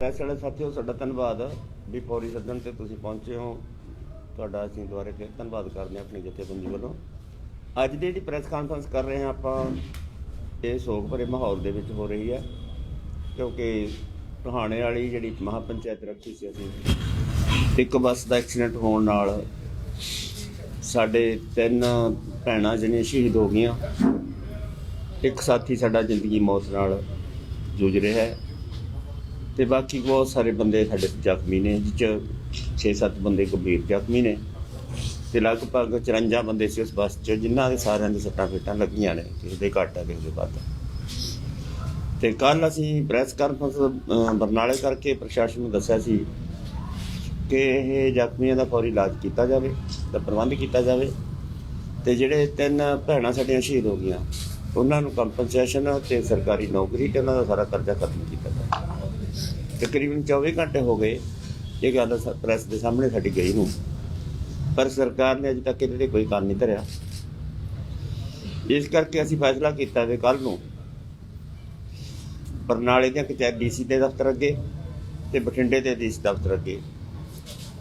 Press ਵਾਲੇ ਸਾਥੀਓ, ਸਾਡਾ ਧੰਨਵਾਦ ਵੀ ਫੌਰੀ ਸੱਦਣ ਤੇ ਤੁਸੀਂ ਪਹੁੰਚੇ ਹੋ। ਤੁਹਾਡਾ ਅਸੀਂ ਦੁਆਰੇ ਫਿਰ ਧੰਨਵਾਦ ਕਰਦੇ ਹਾਂ ਆਪਣੀ ਜਥੇਬੰਦੀ ਵੱਲੋਂ। ਅੱਜ ਦੀ ਜਿਹੜੀ ਪ੍ਰੈਸ ਕਾਨਫਰੰਸ ਕਰ ਰਹੇ ਹਾਂ ਆਪਾਂ, ਇਹ ਸੋਗ ਭਰੇ ਮਾਹੌਲ ਦੇ ਵਿੱਚ ਹੋ ਰਹੀ ਹੈ, ਕਿਉਂਕਿ ਟਹਾਣੇ ਵਾਲੀ ਜਿਹੜੀ ਮਹਾਪੰਚਾਇਤ ਰੱਖੀ ਸੀ ਅਸੀਂ, ਇੱਕ ਬੱਸ ਦਾ ਐਕਸੀਡੈਂਟ ਹੋਣ ਨਾਲ ਸਾਡੇ ਤਿੰਨ ਭੈਣਾਂ ਜਿਹੜੀਆਂ ਸ਼ਹੀਦ ਹੋ ਗਈਆਂ, ਇੱਕ ਸਾਥੀ ਸਾਡਾ ਜ਼ਿੰਦਗੀ ਮੌਤ ਨਾਲ ਜੂਝ ਰਿਹਾ ਹੈ। ਤੇ ਬਾਕੀ ਬਹੁਤ ਸਾਰੇ ਬੰਦੇ ਸਾਡੇ ਜ਼ਖਮੀ ਨੇ ਜਿਹ ਚ 6-7 ਬੰਦੇ ਗੰਭੀਰ ਜ਼ਖਮੀ ਨੇ ਤੇ ਲਗਭਗ 54 ਬੰਦੇ ਸੀ ਉਸ ਬੱਸ 'ਚ, ਜਿਨ੍ਹਾਂ ਦੇ ਸਾਰਿਆਂ ਦੇ ਸੱਟਾਂ ਫੇਟਾਂ ਲੱਗੀਆਂ ਨੇ, ਕਿਸੇ ਦੇ ਘੱਟ ਆ, ਕਿਸੇ ਦੇ ਵੱਧ ਤੇ ਕੱਲ ਅਸੀਂ ਪ੍ਰੈਸ ਕਾਨਫਰੰਸ ਬਰਨਾਲੇ ਕਰਕੇ ਪ੍ਰਸ਼ਾਸਨ ਨੂੰ ਦੱਸਿਆ ਸੀ ਕਿ ਇਹ ਜ਼ਖਮੀਆਂ ਦਾ ਫੌਰੀ ਇਲਾਜ ਕੀਤਾ ਜਾਵੇ, ਦਾ ਪ੍ਰਬੰਧ ਕੀਤਾ ਜਾਵੇ ਤੇ ਜਿਹੜੇ ਤਿੰਨ ਭੈਣਾਂ ਸਾਡੀਆਂ ਸ਼ਹੀਦ ਹੋ ਗਈਆਂ, ਉਹਨਾਂ ਨੂੰ ਕੰਪਨਸੇਸ਼ਨ ਤੇ ਸਰਕਾਰੀ ਨੌਕਰੀ ਤੇ ਉਹਨਾਂ ਦਾ ਸਾਰਾ ਕਰਜ਼ਾ ਖਤਮ ਕੀਤਾ ਜਾਵੇ। ਤਕਰੀਬਨ 24 ਘੰਟੇ ਹੋ ਗਏ, ਇਹ ਗੱਲ ਪ੍ਰੈਸ ਦੇ ਸਾਹਮਣੇ ਸਾਡੀ ਗਈ ਨੂੰ। ਪਰ ਸਰਕਾਰ ਨੇ ਅਜੇ ਤੱਕ ਇਹਦੇ ਤੇ ਕੋਈ ਕੰਨ ਨਹੀਂ ਧਰਿਆ। ਇਸ ਕਰਕੇ ਅਸੀਂ ਫੈਸਲਾ ਕੀਤਾ ਵੀ ਕੱਲ ਨੂੰ ਬਰਨਾਲੇ ਦੀਆਂ ਕਚਹਿਰੀ ਡੀਸੀ ਦੇ ਦਫ਼ਤਰ ਅੱਗੇ ਤੇ ਬਠਿੰਡੇ ਦੇ ਡੀਸੀ ਦਫ਼ਤਰ ਅੱਗੇ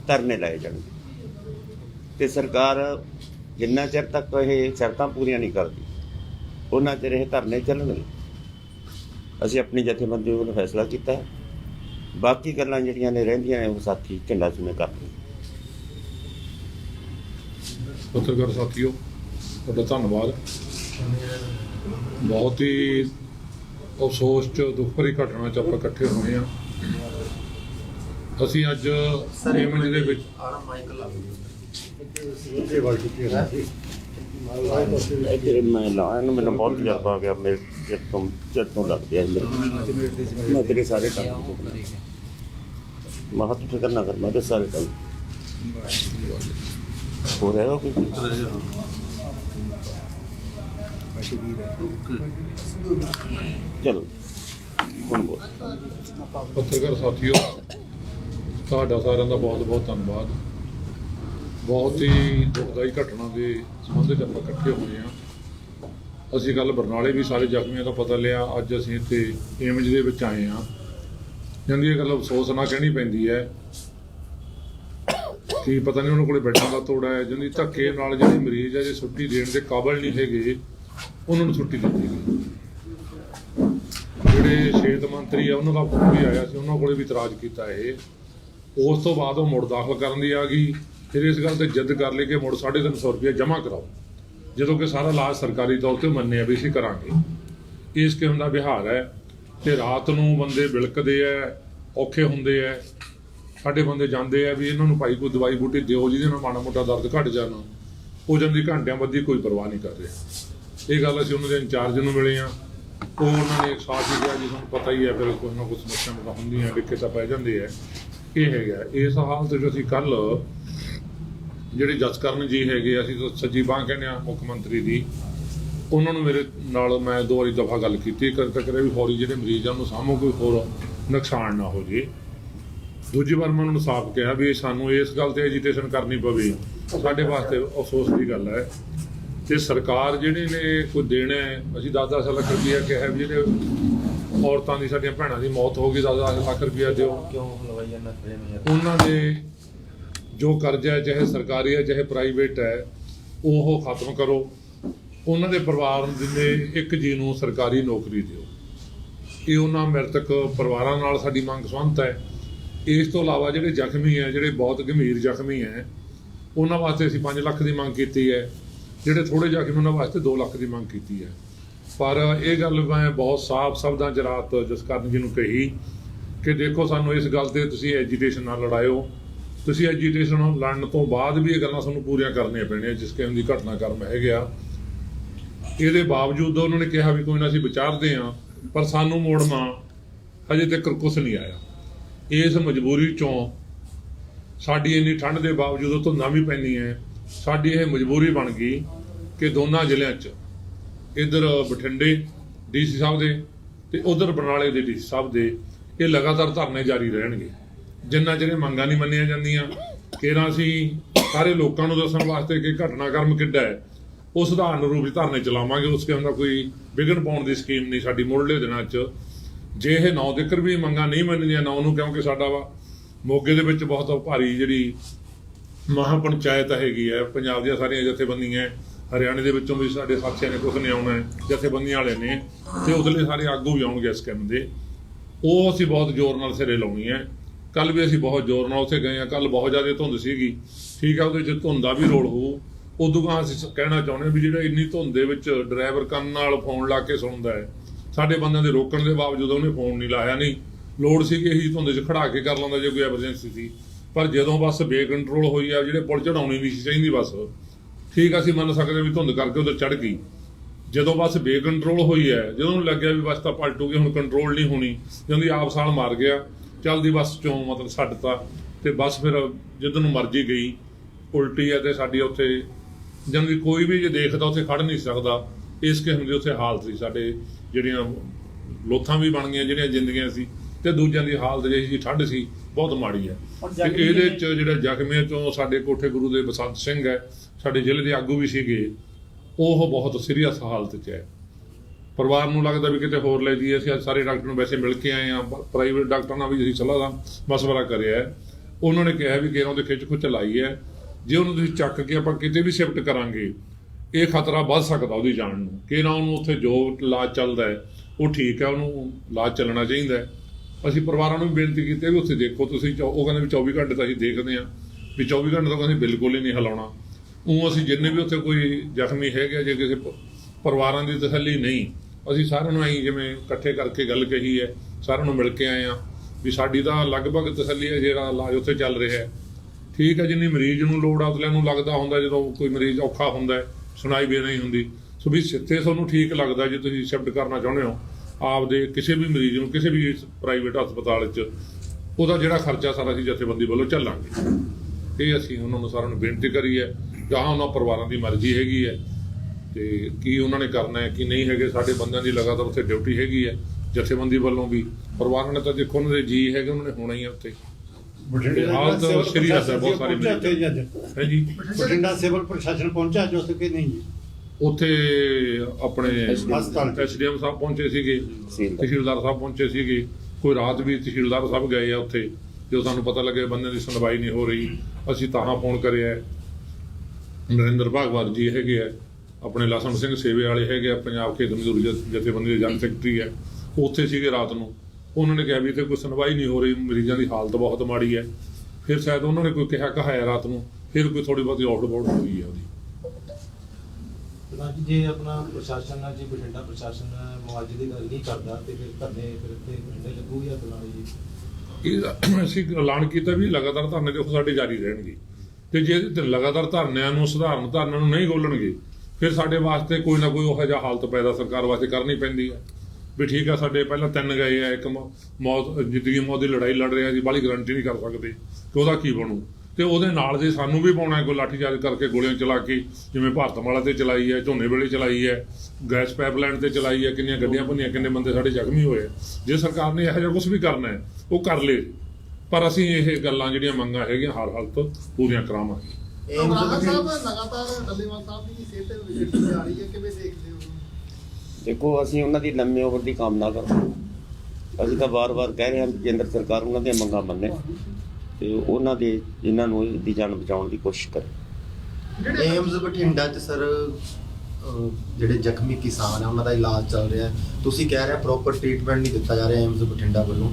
ਧਰਨੇ ਲਾਏ ਜਾਣਗੇ। ਤੇ ਸਰਕਾਰ ਜਿੰਨਾ ਚਿਰ ਤੱਕ ਇਹ ਸ਼ਰਤਾਂ ਪੂਰੀਆਂ ਨਹੀਂ ਕਰਦੀ, ਉਹਨਾਂ ਚਿਰ ਇਹ ਧਰਨੇ ਚੱਲਣਗੇ। ਅਸੀਂ ਆਪਣੀ ਜਥੇਬੰਦੀ ਵੱਲੋਂ ਫੈਸਲਾ ਕੀਤਾ ਬਾਕੀ ਗੱਲਾਂ ਜਿਹੜੀਆਂ ਨੇ ਰਹਿੰਦੀਆਂ ਨੇ ਉਹ ਸਾਥੀ ਝੰਡਾ ਚੁਣੇ ਕਰਦੇ ਪੱਤਰਕਾਰ ਸਾਥੀਓ ਤੁਹਾਡਾ ਧੰਨਵਾਦ। ਬਹੁਤ ਹੀ ਅਫਸੋਸ ਚ ਦੁੱਖ ਭਰੀ ਘਟਨਾ ਚ ਆਪਾਂ ਇਕੱਠੇ ਹੋਏ ਆ ਅਸੀਂ ਅੱਜ ਏਮਜ ਦੇ ਵਿੱਚ ਇੱਥੇ ਮੈਂ ਲਾਇਆ ਮੈਨੂੰ ਬਹੁਤ ਤਜਰਬਾ ਆ ਗਿਆ ਮੇਰੇ ਜਦ ਤੋਂ ਜਦ ਤੋਂ ਲੱਗਦੇ ਆ ਮੇਰੇ ਮੈਂ ਤੇਰੇ ਸਾਰੇ ਕੰਮ ਮਹਤ ਫਿਕਰ ਨਾ ਕਰ ਮੈਂ ਤੇ ਸਾਰੇ ਕੰਮ ਹੋ ਰਿਹਾ ਕੋਈ ਚਲੋ ਹੁਣ ਬੋਲ ਪੱਤਰਕਾਰ ਸਾਥੀਓ, ਤੁਹਾਡਾ ਸਾਰਿਆਂ ਦਾ ਬਹੁਤ ਬਹੁਤ ਧੰਨਵਾਦ। ਬਹੁਤ ਹੀ ਦੁਖਦਾਈ ਘਟਨਾ ਦੇ ਸੰਬੰਧ ਆਪਾਂ ਇਕੱਠੇ ਹੋਏ ਆ ਅਸੀਂ ਕੱਲ ਬਰਨਾਲੇ ਵੀ ਸਾਰੇ ਜ਼ਖਮੀਆਂ ਦਾ ਪਤਾ ਲਿਆ। ਅੱਜ ਅਸੀਂ ਇੱਥੇ ਏਮਜ ਦੇ ਵਿੱਚ ਆਏ ਆ ਜਾਂਦੀ ਇਹ ਗੱਲ ਅਫਸੋਸ ਨਾਲ ਕਹਿਣੀ ਪੈਂਦੀ ਹੈ। ਕਿ ਪਤਾ ਨਹੀਂ ਉਹਨਾਂ ਕੋਲੇ ਬੈਠਣ ਦਾ ਤੋੜਾ ਹੈ ਜਿੰਦੀ ਧੱਕੇ ਨਾਲ ਜਿਹੜੇ ਮਰੀਜ਼ ਆ ਜੇ ਛੁੱਟੀ ਦੇਣ ਦੇ ਕਾਬਲ ਨਹੀਂ ਹੈਗੇ, ਉਹਨਾਂ ਨੂੰ ਛੁੱਟੀ ਦਿੱਤੀ ਗਈ। ਜਿਹੜੇ ਸਿਹਤ ਮੰਤਰੀ ਆ, ਉਹਨਾਂ ਦਾ ਫੋਨ ਵੀ ਆਇਆ ਸੀ। ਉਹਨਾਂ ਕੋਲੇ ਵੀ ਇਤਰਾਜ਼ ਕੀਤਾ ਇਹ। ਉਸ ਤੋਂ ਬਾਅਦ ਉਹ ਮੁੜ ਦਾਖਲ ਕਰਨ ਦੀ ਆ ਗਈ। ਫਿਰ ਇਸ ਗੱਲ ਤੇ ਜਿੱਦ ਕਰ ਲਈ ਕਿ ਮੁੜ 350 ਰੁਪਏ ਜਮ੍ਹਾਂ ਕਰਾਓ। ਜਦੋਂ ਕਿ ਸਾਰਾ ਇਲਾਜ ਸਰਕਾਰੀ ਤੌਰ ਤੇ ਮੰਨਿਆ ਵੀ ਅਸੀਂ ਕਰਾਂਗੇ। ਇਸ ਕਿਸਮ ਦਾ ਵਿਹਾਰ ਹੈ ਤੇ ਰਾਤ ਨੂੰ ਬੰਦੇ ਬਿਲਕਦੇ ਐ, ਔਖੇ ਹੁੰਦੇ ਐ। ਸਾਡੇ ਬੰਦੇ ਜਾਂਦੇ ਆ ਵੀ ਇਹਨਾਂ ਨੂੰ ਭਾਈ ਕੋਈ ਦਵਾਈ ਬੂਟੀ ਦਿਓ, ਜਿਹਦੇ ਨਾਲ ਮਾੜਾ ਮੋਟਾ ਦਰਦ ਘਟ ਜਾਣਾ। ਉਹ ਜਾਂਦੀ ਘੰਟਿਆਂ ਬੱਧੀ ਕੋਈ ਪਰਵਾਹ ਨਹੀਂ ਕਰ ਰਿਹਾ। ਇਹ ਗੱਲ ਅਸੀਂ ਉਹਨਾਂ ਦੇ ਇੰਚਾਰਜ ਨੂੰ ਮਿਲੇ ਆ। ਉਹ ਉਹਨਾਂ ਨੇ ਸਾਥ ਹੀ ਕਿਹਾ ਜੀ ਤੁਹਾਨੂੰ ਪਤਾ ਹੀ ਹੈ, ਫਿਰ ਕੋਈ ਨਾ ਕੋਈ ਸਮੱਸਿਆ ਤਾਂ ਹੁੰਦੀਆਂ ਡਿੱਕੇ ਤਾਂ ਪੈ ਜਾਂਦੇ ਹੈ ਇਹ ਹੈਗਾ। ਇਸ ਹਾਲਤ ਵਿੱਚ ਅਸੀਂ ਕੱਲ ਜਿਹੜੇ ਜਸਕਰਨ ਜੀ ਹੈਗੇ ਅਸੀਂ ਤਾਂ ਸੱਜੀ ਬਾਂਹ ਕਹਿੰਦੇ ਆ ਮੁੱਖ ਮੰਤਰੀ ਦੀ। ਉਹਨਾਂ ਨੂੰ ਮੇਰੇ ਨਾਲ ਮੈਂ ਦੋ ਵਾਰੀ ਦਫਾ ਗੱਲ ਕੀਤੀ ਕਰ ਤੱਕ ਵੀ ਫੌਰੀ ਜਿਹੜੇ ਮਰੀਜ਼ ਉਹਨੂੰ ਸਾਹਮਣੇ ਕੋਈ ਹੋਰ ਨੁਕਸਾਨ ਨਾ ਹੋ ਜੇ। ਦੂਜੀ ਵਾਰ ਮੈਂ ਉਹਨਾਂ ਨੂੰ ਸਾਫ਼ ਕਿਹਾ ਵੀ ਸਾਨੂੰ ਇਸ ਗੱਲ ਤੇ ਐਜੀਟੇਸ਼ਨ ਕਰਨੀ ਪਵੇ। ਸਾਡੇ ਵਾਸਤੇ ਅਫਸੋਸ ਦੀ ਗੱਲ ਹੈ। ਤੇ ਸਰਕਾਰ ਜਿਹੜੇ ਨੇ ਕੋਈ ਦੇਣਾ ਹੈ, ਅਸੀਂ 10-10 ਲੱਖ ਰੁਪਇਆ ਕਿਹਾ ਵੀ ਜਿਹੜੇ ਔਰਤਾਂ ਦੀ ਸਾਡੀਆਂ ਭੈਣਾਂ ਦੀ ਮੌਤ ਹੋ ਗਈ 10-10 ਲੱਖ ਰੁਪਇਆ ਦਿਓ। ਕਿਉਂ ਹਲਵਾਈ ਜਾਂਦਾ ਫਰੇਮ ਉਹਨਾਂ ਦੇ ਜੋ ਕਰਜ਼ਾ ਹੈ, ਚਾਹੇ ਸਰਕਾਰੀ ਹੈ, ਚਾਹੇ ਪ੍ਰਾਈਵੇਟ ਹੈ, ਉਹ ਖਤਮ ਕਰੋ। ਉਹਨਾਂ ਦੇ ਪਰਿਵਾਰ ਦੇ ਇੱਕ ਜੀ ਨੂੰ ਸਰਕਾਰੀ ਨੌਕਰੀ ਦਿਓ। ਇਹ ਉਹਨਾਂ ਮ੍ਰਿਤਕ ਪਰਿਵਾਰਾਂ ਨਾਲ ਸਾਡੀ ਮੰਗ ਸੰਬੰਧ ਹੈ। ਇਸ ਤੋਂ ਇਲਾਵਾ ਜਿਹੜੇ ਜ਼ਖਮੀ ਹੈ, ਜਿਹੜੇ ਬਹੁਤ ਗੰਭੀਰ ਜ਼ਖਮੀ ਹੈ, ਉਹਨਾਂ ਵਾਸਤੇ ਅਸੀਂ 5 ਲੱਖ ਦੀ ਮੰਗ ਕੀਤੀ ਹੈ। ਜਿਹੜੇ ਥੋੜੇ ਜ਼ਖਮੀ ਉਹਨਾਂ ਵਾਸਤੇ 2 ਲੱਖ ਦੀ ਮੰਗ ਕੀਤੀ ਹੈ। ਪਰ ਇਹ ਗੱਲ ਮੈਂ ਬਹੁਤ ਸਾਫ਼ ਸ਼ਬਦਾਂ 'ਚ ਰਾਤ ਜਸਕਰਨ ਜੀ ਨੂੰ ਕਹੀ ਕਿ ਦੇਖੋ ਸਾਨੂੰ ਇਸ ਗੱਲ ਤੇ ਤੁਸੀਂ ਐਜੀਟੇਸ਼ਨ ਨਾਲ ਲੜਾਇਓ। ਤੁਸੀਂ ਐਜੀਟੇਸ਼ਨ ਲੜਨ ਤੋਂ ਬਾਅਦ ਵੀ ਇਹ ਗੱਲਾਂ ਤੁਹਾਨੂੰ ਪੂਰੀਆਂ ਕਰਨੀਆਂ ਪੈਣੀਆਂ, ਜਿਸ ਕਿਸਮ ਦੀ ਹੈਗੇ ਆ। ਇਹਦੇ ਬਾਵਜੂਦ ਉਹਨਾਂ ਨੇ ਕਿਹਾ ਵੀ ਕੋਈ ਨਾ ਅਸੀਂ ਵਿਚਾਰਦੇ ਹਾਂ, ਪਰ ਸਾਨੂੰ ਮੋੜਨਾ ਹਜੇ ਤੱਕ ਕੁਝ ਨਹੀਂ ਆਇਆ। ਇਸ ਮਜਬੂਰੀ ਚੋਂ ਸਾਡੀ ਇੰਨੀ ਠੰਡ ਦੇ ਬਾਵਜੂਦ ਧੁੰਦਾਂ ਵੀ ਪੈਂਦੀਆਂ ਹੈ। ਸਾਡੀ ਇਹ ਮਜਬੂਰੀ ਬਣ ਗਈ ਕਿ ਦੋਨਾਂ ਜ਼ਿਲ੍ਹਿਆਂ 'ਚ ਇਧਰ ਬਠਿੰਡੇ ਡੀਸੀ ਸਾਹਿਬ ਦੇ ਤੇ ਉਧਰ ਬਰਨਾਲੇ ਦੇ ਡੀਸੀ ਸਾਹਿਬ ਦੇ ਇਹ ਲਗਾਤਾਰ ਧਰਨੇ ਜਾਰੀ ਰਹਿਣਗੇ। ਜਿੰਨਾ ਚਿਰ ਇਹ ਮੰਗਾਂ ਨਹੀਂ ਮੰਨੀਆਂ ਜਾਂਦੀਆਂ ਕਿਹੜਾ ਅਸੀਂ ਸਾਰੇ ਲੋਕਾਂ ਨੂੰ ਦੱਸਣ ਵਾਸਤੇ ਕਿ ਘਟਨਾਕ੍ਰਮ ਕਿੱਡਾ ਹੈ। ਉਹ ਸਧਾਰਨ ਰੂਪ ਵਿੱਚ ਧਰਨੇ ਚਲਾਵਾਂਗੇ, ਉਸ ਕਿਸਮ ਦਾ ਕੋਈ ਵਿਗਨ ਪਾਉਣ ਦੀ ਸਕੀਮ ਨਹੀਂ ਸਾਡੀ ਮੁੱਢਲੇ ਦਿਨਾਂ 'ਚ। ਜੇ ਇਹ ਨੌ ਜ਼ਿਕਰ ਵੀ ਮੰਗਾਂ ਨਹੀਂ ਮੰਨਦੀਆਂ ਨੌ ਨੂੰ ਕਿਉਂਕਿ ਸਾਡਾ ਵਾ, ਮੋਗੇ ਦੇ ਵਿੱਚ ਬਹੁਤ ਭਾਰੀ ਜਿਹੜੀ ਮਹਾ ਪੰਚਾਇਤ ਹੈਗੀ ਹੈ, ਪੰਜਾਬ ਦੀਆਂ ਸਾਰੀਆਂ ਜਥੇਬੰਦੀਆਂ ਹਰਿਆਣੇ ਦੇ ਵਿੱਚੋਂ ਵੀ ਸਾਡੇ ਸਾਥੀਆਂ ਨੇ ਕੁਝ ਨੇ ਆਉਣਾ ਜਥੇਬੰਦੀਆਂ ਵਾਲੇ ਨੇ, ਤੇ ਉਧਰਲੇ ਸਾਰੇ ਆਗੂ ਵੀ ਆਉਣਗੇ ਇਸ ਕੰਮ ਦੇ। ਉਹ ਅਸੀਂ ਬਹੁਤ ਜ਼ੋਰ ਨਾਲ ਸਿਰੇ ਲਾਉਣੀ ਹੈ। ਕੱਲ ਵੀ ਅਸੀਂ ਬਹੁਤ ਜ਼ੋਰ ਨਾਲ ਉੱਥੇ ਗਏ ਆ ਕੱਲ ਬਹੁਤ ਜ਼ਿਆਦਾ ਧੁੰਦ ਸੀਗੀ। ਠੀਕ ਆ, ਉਹਦੇ ਚ ਧੁੰਦ ਦਾ ਵੀ ਰੋਲ ਹੋਊ। ਉਦੋਂ ਬਾਅਦ ਅਸੀਂ ਸ- ਕਹਿਣਾ ਚਾਹੁੰਦੇ ਹਾਂ ਵੀ ਜਿਹੜਾ ਇੰਨੀ ਧੁੰਦ ਦੇ ਵਿੱਚ ਡਰਾਈਵਰ ਕੰਨ ਨਾਲ ਫੋਨ ਲਾ ਕੇ ਸੁਣਦਾ ਹੈ, ਸਾਡੇ ਬੰਦਿਆਂ ਦੇ ਰੋਕਣ ਦੇ ਬਾਵਜੂਦ ਉਹਨੇ ਫੋਨ ਨਹੀਂ ਲਾਇਆ, ਨਹੀਂ। ਲੋੜ ਸੀ ਕਿ ਇਹੀ ਧੁੰਦ 'ਚ ਖੜਾ ਕੇ ਕਰ ਲੈਂਦਾ ਜੇ ਕੋਈ ਐਮਰਜੈਂਸੀ ਸੀ। ਪਰ ਜਦੋਂ ਬੱਸ ਬੇਕੰਟਰੋਲ ਹੋਈ ਆ, ਜਿਹੜੇ ਪੁਲ ਚੜਾਉਣੀ ਨਹੀਂ ਸੀ ਚਾਹੀਦੀ ਬੱਸ। ਠੀਕ ਅਸੀਂ ਮੰਨ ਸਕਦੇ ਹਾਂ ਵੀ ਧੁੰਦ ਕਰਕੇ ਉਧਰ ਚੜ ਗਈ। ਜਦੋਂ ਬੱਸ ਬੇਕੰਟਰੋਲ ਹੋਈ ਹੈ, ਜਦੋਂ ਉਹਨੂੰ ਲੱਗਿਆ ਵੀ ਬੱਸ ਤਾਂ ਪਲਟੂਗੀ ਹੁਣ ਕੰਟਰੋਲ ਨਹੀਂ ਹੋਣੀ, ਜਦੋਂ ਦੀ ਆਪ ਸਾਲ ਮਾਰ ਗਿਆ ਚੱਲਦੀ ਬੱਸ ਚੋਂ ਮਤਲਬ ਛੱਡਤਾ ਤੇ ਬੱਸ ਫਿਰ ਜਿੱਧਰ ਨੂੰ ਮਰਜ਼ੀ ਗਈ ਉਲਟੀ ਹੈ ਤੇ ਸਾਡੀ ਉੱਥੇ ਜਦ ਵੀ ਕੋਈ ਵੀ ਜੇ ਦੇਖਦਾ ਉੱਥੇ ਖੜ ਨਹੀਂ ਸਕਦਾ ਇਸ ਕਿਸਮ ਦੀ ਉੱਥੇ ਹਾਲਤ ਸੀ ਸਾਡੇ ਜਿਹੜੀਆਂ ਲੋਥਾਂ ਵੀ ਬਣ ਗਈਆਂ ਜਿਹੜੀਆਂ ਜ਼ਿੰਦਗੀਆਂ ਸੀ ਤੇ ਦੂਜਿਆਂ ਦੀ ਹਾਲਤ ਜਿਹੀ ਜੀ ਠੰਡ ਸੀ ਬਹੁਤ ਮਾੜੀ ਹੈ। ਤੇ ਇਹਦੇ ਚ ਜਿਹੜੇ ਜ਼ਖਮੀਆਂ ਚੋਂ ਸਾਡੇ ਕੋਠੇ ਗੁਰੂ ਦੇ ਬਸੰਤ ਸਿੰਘ ਹੈ ਸਾਡੇ ਜ਼ਿਲ੍ਹੇ ਦੇ ਆਗੂ ਵੀ ਸੀਗੇ ਉਹ ਬਹੁਤ ਸੀਰੀਅਸ ਹਾਲਤ 'ਚ ਹੈ। ਪਰਿਵਾਰ ਨੂੰ ਲੱਗਦਾ ਵੀ ਕਿਤੇ ਹੋਰ ਲੈ ਜਾਈਏ, ਅਸੀਂ ਅੱਜ ਸਾਰੇ ਡਾਕਟਰ ਨੂੰ ਵੈਸੇ ਮਿਲ ਕੇ ਆਏ ਆ ਪ੍ਰਾਈਵੇਟ ਡਾਕਟਰਾਂ ਨਾਲ ਵੀ ਅਸੀਂ ਸਲਾਹ ਦਾ ਮਸ਼ਵਰਾ ਕਰਿਆ ਹੈ। ਉਹਨਾਂ ਨੇ ਕਿਹਾ ਵੀ ਕਿਹਨਾਂ ਦੇ ਖਿੱਚ ਖੁੱਚ ਲਾਈ ਹੈ। ਜੇ ਉਹਨੂੰ ਤੁਸੀਂ ਚੱਕ ਕੇ ਆਪਾਂ ਕਿਤੇ ਵੀ ਸ਼ਿਫਟ ਕਰਾਂਗੇ, ਇਹ ਖਤਰਾ ਵੱਧ ਸਕਦਾ ਉਹਦੀ ਜਾਨ ਨੂੰ। ਕਿ ਨਾ ਉਹਨੂੰ ਉੱਥੇ ਜੋ ਇਲਾਜ ਚੱਲਦਾ ਹੈ, ਉਹ ਠੀਕ ਹੈ, ਉਹਨੂੰ ਇਲਾਜ ਚੱਲਣਾ ਚਾਹੀਦਾ ਅਸੀਂ ਪਰਿਵਾਰਾਂ ਨੂੰ ਵੀ ਬੇਨਤੀ ਕੀਤੀ ਹੈ ਵੀ ਉੱਥੇ ਦੇਖੋ ਤੁਸੀਂ, ਚੌ- ਉਹ ਕਹਿੰਦੇ ਵੀ 24 ਘੰਟੇ ਤਾਂ ਅਸੀਂ ਦੇਖਦੇ ਹਾਂ। ਵੀ 24 ਘੰਟੇ ਤੋਂ ਕਹਿੰਦੇ ਬਿਲਕੁਲ ਹੀ ਨਹੀਂ ਹਿਲਾਉਣਾ। ਉਹ ਅਸੀਂ ਜਿੰਨੇ ਵੀ ਉੱਥੇ ਕੋਈ ਜ਼ਖਮੀ ਹੈਗੇ ਜੇ ਕਿਸੇ ਪ- ਪਰਿਵਾਰਾਂ ਦੀ ਤਸੱਲੀ ਨਹੀਂ ਅਸੀਂ ਸਾਰਿਆਂ ਨੂੰ ਐਂ ਜਿਵੇਂ ਇਕੱਠੇ ਕਰਕੇ ਗੱਲ ਕਹੀ ਹੈ, ਸਾਰਿਆਂ ਨੂੰ ਮਿਲ ਕੇ ਆਏ ਆ ਵੀ ਸਾਡੀ ਤਾਂ ਲਗਭਗ ਤਸੱਲੀ ਹੈ ਜਿਹੜਾ ਇਲਾਜ ਉੱਥੇ ਚੱਲ ਰਿਹਾ ਹੈ। ਠੀਕ ਹੈ, ਜਿੰਨੀ ਮਰੀਜ਼ ਨੂੰ ਲੋੜ ਆ, ਉਤਲਿਆਂ ਨੂੰ ਲੱਗਦਾ ਹੁੰਦਾ ਜਦੋਂ ਕੋਈ ਮਰੀਜ਼ ਔਖਾ ਹੁੰਦਾ ਸੁਣਾਈ ਵੀ ਨਹੀਂ ਹੁੰਦੀ। ਸੋ ਵੀ ਜਿੱਥੇ ਤੁਹਾਨੂੰ ਠੀਕ ਲੱਗਦਾ ਜੇ ਤੁਸੀਂ ਸ਼ਿਫਟ ਕਰਨਾ ਚਾਹੁੰਦੇ ਹੋ, ਆਪਦੇ ਕਿਸੇ ਵੀ ਮਰੀਜ਼ ਨੂੰ, ਕਿਸੇ ਵੀ ਪ੍ਰਾਈਵੇਟ ਹਸਪਤਾਲ 'ਚ, ਉਹਦਾ ਜਿਹੜਾ ਖਰਚਾ ਸਾਰਾ ਅਸੀਂ ਜਥੇਬੰਦੀ ਵੱਲੋਂ ਚੱਲਾਂਗੇ। ਇਹ ਅਸੀਂ ਉਹਨਾਂ ਨੂੰ ਸਾਰਿਆਂ ਨੂੰ ਬੇਨਤੀ ਕਰੀ ਹੈ, ਜਾਂ ਉਹਨਾਂ ਪਰਿਵਾਰਾਂ ਦੀ ਮਰਜ਼ੀ ਹੈਗੀ ਹੈ ਤੇ ਕੀ ਉਹਨਾਂ ਨੇ ਕਰਨਾ ਹੈ ਕੀ ਨਹੀਂ ਹੈਗੇ ਸਾਡੇ ਬੰਦਿਆਂ ਦੀ ਲਗਾਤਾਰ ਉੱਥੇ ਡਿਊਟੀ ਹੈਗੀ ਹੈ ਜਥੇਬੰਦੀ ਵੱਲੋਂ ਵੀ। ਪਰਿਵਾਰਾਂ ਨੇ ਤਾਂ ਦੇਖੋ ਉਹਨਾਂ ਦੇ ਜੀ ਹੈਗੇ ਉਹਨਾਂ ਨੇ ਹੋਣਾ ਹੀ ਹੈ ਉੱਥੇ। ਬਠਿੰਡੇ ਬਹੁਤ ਪ੍ਰਸ਼ਾਸਨ ਸਾਰੇ ਪਹੁੰਚਿਆ ਉੱਥੇ ਜੀ ਅੱਜ? ਹੈ ਜੀ। ਬਠਿੰਡਾ ਸਿਵਲ ਪ੍ਰਸ਼ਾਸਨ ਪਹੁੰਚਿਆ ਜੋ ਕਿ ਨਹੀਂ? ਜੀ ਉੱਥੇ ਆਪਣੇ ਹਸਪਤਾਲ। ਐਸਡੀਐਮ ਸਾਹਿਬ ਪਹੁੰਚੇ ਸੀਗੇ ਤਹਿਸੀਲਦਾਰ। ਸਾਹਿਬ ਪਹੁੰਚੇ ਸੀਗੇ। ਕੋਈ ਰਾਤ ਵੀ ਤਹਿਸੀਲਦਾਰ ਸਾਹਿਬ ਗਏ ਆ ਉੱਥੇ ਜੋ ਸਾਨੂੰ ਪਤਾ ਲੱਗੇ ਬੰਦੇ ਦੀ ਸੁਣਵਾਈ ਨਹੀਂ ਹੋ ਰਹੀ। ਅਸੀਂ ਤਾਂ ਫੋਨ ਕਰਿਆ। ਨਰਿੰਦਰ ਭਾਗਵਤ ਜੀ ਹੈਗੇ ਆ। ਆਪਣੇ ਲਸਣ ਸਿੰਘ ਸੇਵੇ ਵਾਲੇ ਹੈਗੇ ਆ ਪੰਜਾਬ ਖੇਤ ਮਜ਼ਦੂਰ ਜਥ- ਜਥੇਬੰਦੀ ਦੇ ਜਨ ਸੈਕਟਰੀ ਹੈ। ਉਹ ਉੱਥੇ ਸੀਗੇ ਰਾਤ ਨੂੰ। ਉਹਨਾਂ ਨੇ ਕਿਹਾ ਵੀ ਇੱਥੇ ਕੋਈ ਸੁਣਵਾਈ ਨਹੀਂ ਹੋ ਰਹੀ ਮਰੀਜ਼ਾਂ ਦੀ ਹਾਲਤ ਬਹੁਤ ਮਾੜੀ ਹੈ। ਫਿਰ ਸ਼ਾਇਦ ਉਹਨਾਂ ਨੇ ਕੋਈ ਕਿਹਾ ਕਹਾਇਆ ਰਾਤ ਨੂੰ ਫਿਰ ਕੋਈ ਥੋੜੀ ਬਹੁਤੀ ਆਊਟਬਾਊਟ ਹੋਈ ਹੈ ਉਹਦੀ। ਨਾ ਜੀ ਜੇ ਆਪਣਾ ਪ੍ਰਸ਼ਾਸਨ ਨਾਲ ਜੀ ਬਠਿੰਡਾ ਪ੍ਰਸ਼ਾਸਨ ਮੁਆਵਜ਼ੇ ਦੀ ਗੱਲ ਨਹੀਂ ਕਰਦਾ ਤੇ ਫਿਰ ਧਰਨੇ ਫਿਰ ਇੱਥੇ ਬਠਿੰਡੇ ਲੱਗੂ ਜਾਂ ਬੁਲਾਵੇ ਜੀ ਇਹ ਅਸੀਂ ਐਲਾਨ ਕੀਤਾ ਵੀ ਲਗਾਤਾਰ ਧਰਨੇ ਦੇਖੋ ਸਾਡੇ ਜਾਰੀ ਰਹਿਣਗੇ। ਤੇ ਜੇ ਤੇ ਲਗਾਤਾਰ ਧਰਨਿਆਂ ਨੂੰ ਸੁਧਾਰਨ ਧਰਨਿਆਂ ਨੂੰ ਨਹੀਂ ਗੋਲਣਗੇ ਫਿਰ ਸਾਡੇ ਵਾਸਤੇ ਕੋਈ ਨਾ ਕੋਈ ਉਹ ਜਿਹਾ ਹਾਲਤ ਪੈਦਾ ਸਰਕਾਰ ਵਾਸਤੇ ਕਰਨੀ ਪੈਂਦੀ ਹੈ। ਵੀ ਠੀਕ ਆ ਸਾਡੇ ਪਹਿਲਾਂ ਤਿੰਨ ਗਏ ਆ, ਇੱਕ ਮੌ- ਮੌਤ, ਜ਼ਿੰਦਗੀ ਮੌਤ ਦੀ ਲੜਾਈ ਲੜ ਰਿਹਾ ਜੀ ਬਾਲੀ ਗਰੰਟੀ ਨਹੀਂ ਕਰ ਸਕਦੇ। ਕਿ ਉਹਦਾ ਕੀ ਬਣੂ? ਤੇ ਉਹਦੇ ਨਾਲ ਜੇ ਸਾਨੂੰ ਵੀ ਪਾਉਣਾ ਕੋਈ ਲਾਠੀਚਾਰਜ ਕਰਕੇ ਗੋਲੀਆਂ ਚਲਾ ਕੇ, ਜਿਵੇਂ ਭਾਰਤਮਾਲਾ ਤੇ ਚਲਾਈ ਹੈ, ਝੋਨੇ ਵੇਲੇ ਚਲਾਈ ਹੈ, ਗੈਸ ਪਾਈਪਲਾਈਨ ਤੇ ਚਲਾਈ ਹੈ, ਕਿੰਨੀਆਂ ਗੱਡੀਆਂ ਭੰਨੀਆਂ, ਕਿੰਨੇ ਬੰਦੇ ਸਾਡੇ ਜ਼ਖਮੀ ਹੋਏ ਆ। ਜੇ ਸਰਕਾਰ ਨੇ ਇਹੋ ਜਿਹਾ ਕੁਝ ਵੀ ਕਰਨਾ ਹੈ, ਉਹ ਕਰ ਲੇ। ਪਰ ਅਸੀਂ ਇਹ ਗੱਲਾਂ ਜਿਹੜੀਆਂ ਮੰਗਾਂ ਹੈਗੀਆਂ ਹਰ ਹਾਲਤ ਪੂਰੀਆਂ ਕਰਾਵਾਂਗੇ। ਅਮਰਾਨਾ ਸਾਹਿਬ ਲਗਾਤਾਰ ਡੱਲੇਵਾਲ ਸਾਹਿਬ ਦੀ ਸਿਹਤ ਵਿਗੜਦੀ ਜਾ ਰਹੀ ਹੈ ਕਿਵੇਂ ਦੇਖਦੇ ਹੋ? ਦੇਖੋ ਅਸੀਂ ਉਹਨਾਂ ਦੀ ਲੰਮੀ ਉਮਰ ਦੀ ਕਾਮਨਾ ਕਰਦੇ ਅਸੀਂ ਤਾਂ ਵਾਰ-ਵਾਰ ਕਹਿ ਰਹੇ ਹਾਂ ਕਿ ਕੇਂਦਰ ਸਰਕਾਰ ਉਹਨਾਂ ਦੀਆਂ ਮੰਗਾਂ ਮੰਨੇ ਤੇ ਉਹਨਾਂ ਦੇ ਇਹਨਾਂ ਨੂੰ ਦੀ ਜਾਨ ਬਚਾਉਣ ਦੀ ਕੋਸ਼ਿਸ਼ ਕਰੇ। ਏਮਜ਼ ਬਠਿੰਡਾ ਚ ਸਰ ਜਿਹੜੇ ਜ਼ਖਮੀ ਕਿਸਾਨ ਆ ਉਹਨਾਂ ਦਾ ਇਲਾਜ ਚੱਲ ਰਿਹਾ। ਤੁਸੀਂ ਕਹਿ ਰਹੇ ਪ੍ਰੋਪਰ ਟ੍ਰੀਟਮੈਂਟ ਨਹੀਂ ਦਿੱਤਾ ਜਾ ਰਿਹਾ ਏਮਜ਼ ਬਠਿੰਡਾ ਵੱਲੋਂ।